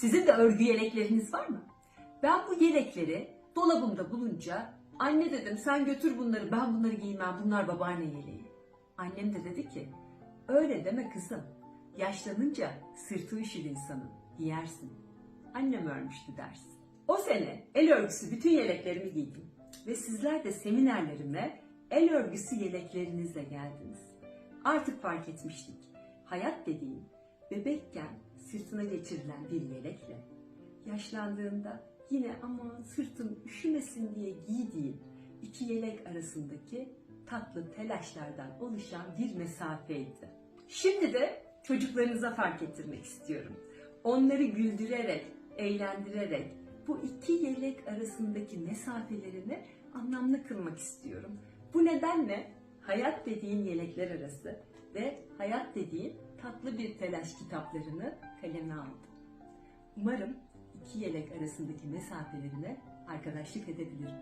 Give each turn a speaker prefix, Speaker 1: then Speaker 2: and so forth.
Speaker 1: Sizin de örgü yelekleriniz var mı? Ben bu yelekleri dolabımda bulunca anne dedim sen götür bunları ben bunları giymem bunlar babaanne yeleği. Annem de dedi ki öyle deme kızım. Yaşlanınca sırtı üşür insanın giyersin. Annem örmüştü dersin. O sene el örgüsü bütün yeleklerimi giydim. Ve sizler de seminerlerime el örgüsü yeleklerinizle geldiniz. Artık fark etmiştik. Hayat dediğin bebekken sırtına geçirilen bir yelekle yaşlandığında yine aman sırtım üşümesin diye giydiğin iki yelek arasındaki tatlı telaşlardan oluşan bir mesafeydi. Şimdi de çocuklarınıza fark ettirmek istiyorum. Onları güldürerek, eğlendirerek bu iki yelek arasındaki mesafelerini anlamlı kılmak istiyorum. Bu nedenle hayat dediğin yelekler arası ve hayat dediğin tatlı bir telaş kitaplarını kaleme aldım. Umarım iki yelek arasındaki mesafelerine arkadaşlık edebilirim.